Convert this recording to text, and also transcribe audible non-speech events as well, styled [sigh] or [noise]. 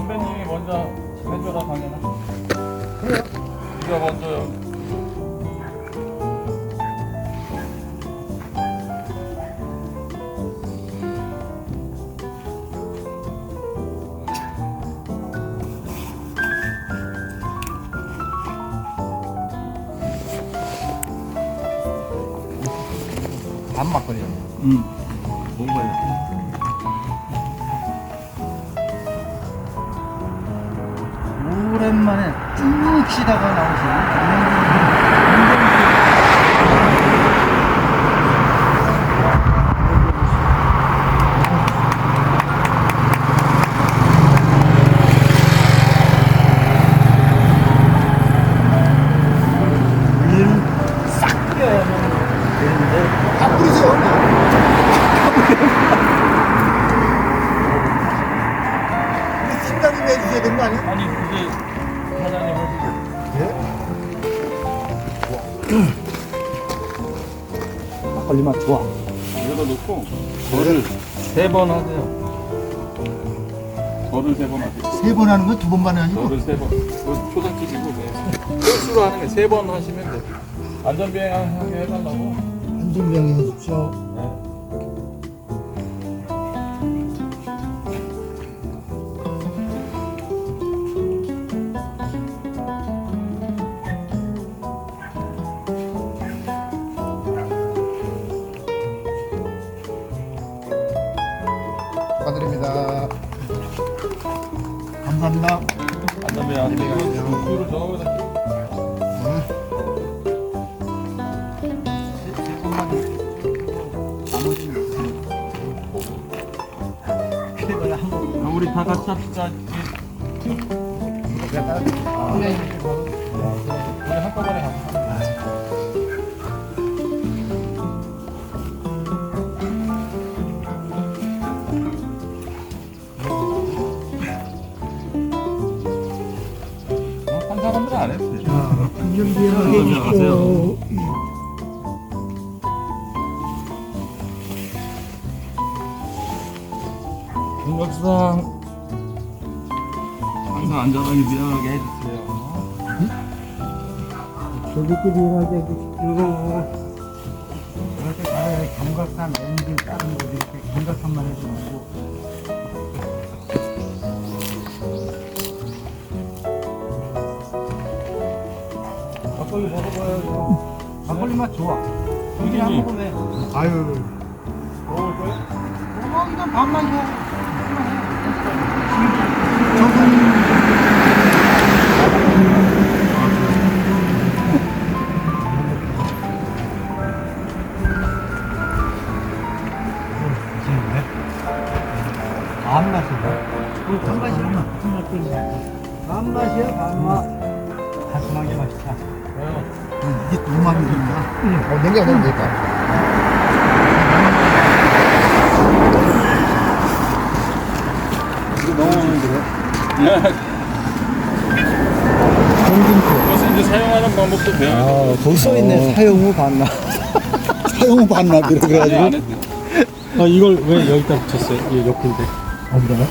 선배님이 먼저 해줘라 당연히. 그래요. 네가 먼저요. 밥 막걸리요. 응. 뭔 걸려? 오랜만에 쭉 쉬다가 나오신 물리 막걸리 맛 좋아. 여기다 놓고 절을 세 번 하세요. 절을 세 번 하세요. 세 번 하는 건 두 번만 아니고. 절을 세 번. 그 초상집이고 홀수로 하는 게 세 번 하시면 돼. 안전비행하게 해달라고. 안전병이 해주십시오. 네. 축하드립니다. 감사합니다. 안전비행 안 되고 술을 저거다. 그래야 한 번. 우리 다 같이 합시다. 우리 한꺼번에 가자. 한 사람들은 안 해도 돼. 안전비행하게 가세요. 동력상 항상 안전하게 미안하게 해주세요. 저희끼리 일하게 해주시고 이렇게 가야 경각산 엔진 다른 거 이렇게 경각산만 해도 되고 막걸리 먹어봐야죠. 막걸리 맛 좋아 여기 한해 아유, 먹을 거야? 어, 이건 반만 해 반맛이야. 반맛이야. 반맛이야, 반맛. 달콤하게 맛있다. 왜요? 이게 너무 마음에 든다. 어, 냉장 넣으면 될까? 이거 너무 마음에 들어. 그것은 이제 사용하는 방법도 배워야 돼. 거기 써있네, 사용 후 반맛. [laughs] 사용 반납 이렇게 아직 안 해가지고. 했대. 아, 이걸 왜 여기다 붙였어요? 이 옆인데. 어, 그래?